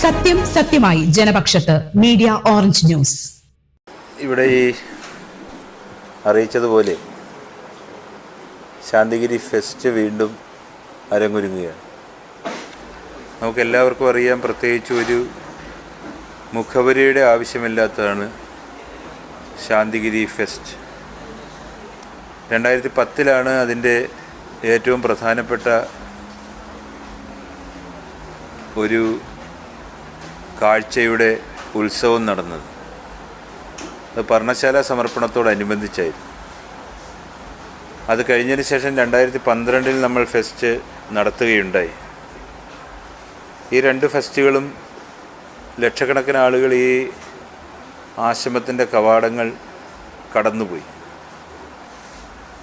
സത്യം സത്യമായി ജനപക്ഷത്ത് media orange news. ഇവിടെ ഈ അറിയിച്ചതുപോലെ ശാന്തിഗിരി ഫെസ്റ്റ് വീണ്ടും അരങ്ങൊരുങ്ങുകയാണ്. നമുക്കെല്ലാവർക്കും അറിയാം പ്രത്യേകിച്ച് ഒരു മുഖവരിയുടെ ആവശ്യമില്ലാത്തതാണ് ശാന്തിഗിരി ഫെസ്റ്റ്. രണ്ടായിരത്തി പത്തിലാണ് അതിന്റെ ഏറ്റവും പ്രധാനപ്പെട്ട ഒരു കാഴ്ചയുടെ ഉത്സവം നടന്നത്. അത് പർണശാല സമർപ്പണത്തോടനുബന്ധിച്ചായിരുന്നു. അത് കഴിഞ്ഞതിന് ശേഷം രണ്ടായിരത്തി പന്ത്രണ്ടിൽ നമ്മൾ ഫെസ്റ്റ് നടത്തുകയുണ്ടായി. ഈ രണ്ട് ഫെസ്റ്റുകളും ലക്ഷക്കണക്കിന് ആളുകൾ ഈ ആശ്രമത്തിന്റെ കവാടങ്ങൾ കടന്നുപോയി.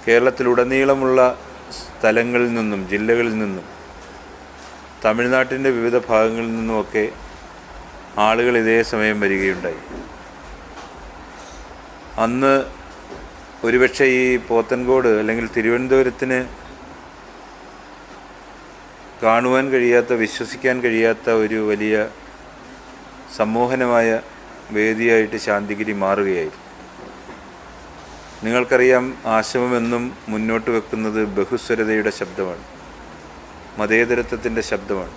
കേരളത്തിലുടനീളമുള്ള സ്ഥലങ്ങളിൽ നിന്നും ജില്ലകളിൽ നിന്നും തമിഴ്നാട്ടിന്റെ വിവിധ ഭാഗങ്ങളിൽ നിന്നുമൊക്കെ ആളുകൾ ഇതേ സമയം വരികയുണ്ടായി. അന്ന് ഒരുപക്ഷെ ഈ പോത്തൻകോട് അല്ലെങ്കിൽ തിരുവനന്തപുരത്തിന് കാണുവാൻ കഴിയാത്ത വിശ്വസിക്കാൻ കഴിയാത്ത ഒരു വലിയ സമ്മോഹനമായ വേദിയായിട്ട് ശാന്തിഗിരി മാറുകയായിരുന്നു. നിങ്ങൾക്കറിയാം ആശ്രമമെന്നും മുന്നോട്ട് വെക്കുന്നത് ബഹുസ്വരതയുടെ ശബ്ദമാണ് മതേതരത്വത്തിന്റെ ശബ്ദമാണ്.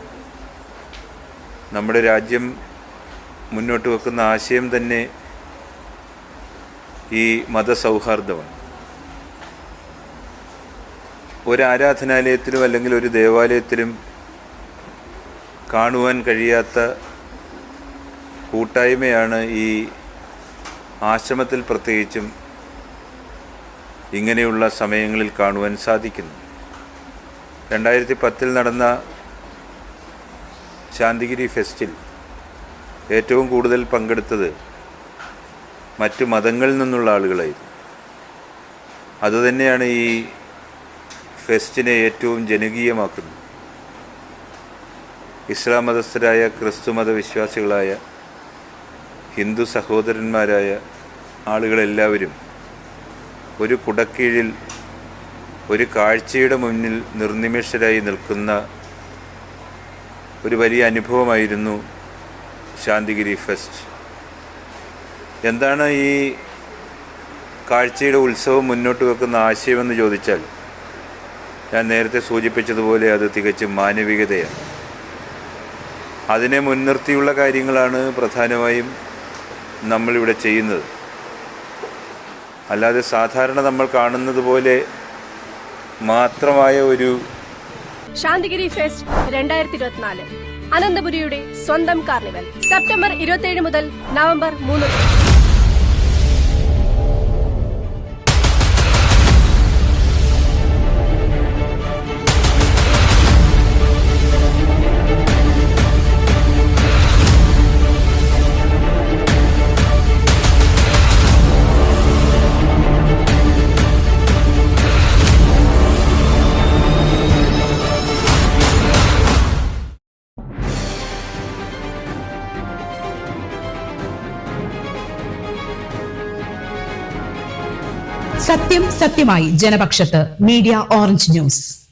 നമ്മുടെ രാജ്യം മുന്നോട്ട് വെക്കുന്ന ആശയം തന്നെ ഈ മതസൗഹാർദ്ദമാണ്. ഒരു ആരാധനാലയത്തിലും അല്ലെങ്കിൽ ഒരു ദേവാലയത്തിലും കാണുവാൻ കഴിയാത്ത കൂട്ടായ്മയാണ് ഈ ആശ്രമത്തിൽ പ്രത്യേകിച്ചും ഇങ്ങനെയുള്ള സമയങ്ങളിൽ കാണുവാൻ സാധിക്കുന്നു രണ്ടായിരത്തി പത്തിൽ നടന്ന ശാന്തിഗിരി ഫെസ്റ്റിൽ ഏറ്റവും കൂടുതൽ പങ്കെടുത്തത് മറ്റു മതങ്ങളിൽ നിന്നുള്ള ആളുകളായിരുന്നു. അതുതന്നെയാണ് ഈ ഫെസ്റ്റിനെ ഏറ്റവും ജനകീയമാക്കുന്നത്. ഇസ്ലാം മതസ്ഥരായ ക്രിസ്തുമത വിശ്വാസികളായ ഹിന്ദു സഹോദരന്മാരായ ആളുകളെല്ലാവരും ഒരു കുടക്കീഴിൽ ഒരു കാഴ്ചയുടെ മുന്നിൽ നിർനിമിഷരായി നിൽക്കുന്ന ഒരു വലിയ അനുഭവമായിരുന്നു ശാന്തിഗിരി ഫെസ്റ്റ്. എന്താണ് ഈ കാഴ്ചയുടെ ഉത്സവം മുന്നോട്ട് വെക്കുന്ന ആശയമെന്ന് ചോദിച്ചാൽ ഞാൻ നേരത്തെ സൂചിപ്പിച്ചതുപോലെ അത് തികച്ചും മാനവികതയാണ്. അതിനെ മുൻനിർത്തിയുള്ള കാര്യങ്ങളാണ് പ്രധാനമായും നമ്മളിവിടെ ചെയ്യുന്നത്. അല്ലാതെ സാധാരണ നമ്മൾ കാണുന്നത് പോലെ മാത്രമായ ഒരു ശാന്തിഗിരി ഫെസ്റ്റ് രണ്ടായിരത്തി ഇരുപത്തിനാല്. അനന്തപുരിയുടെ സ്വന്തം കാർണിവൽ സെപ്റ്റംബർ ഇരുപത്തിയേഴ് മുതൽ നവംബർ മൂന്ന് സത്യം സത്യമായി ജനപക്ഷത്ത് മീഡിയ ഓറഞ്ച് ന്യൂസ്.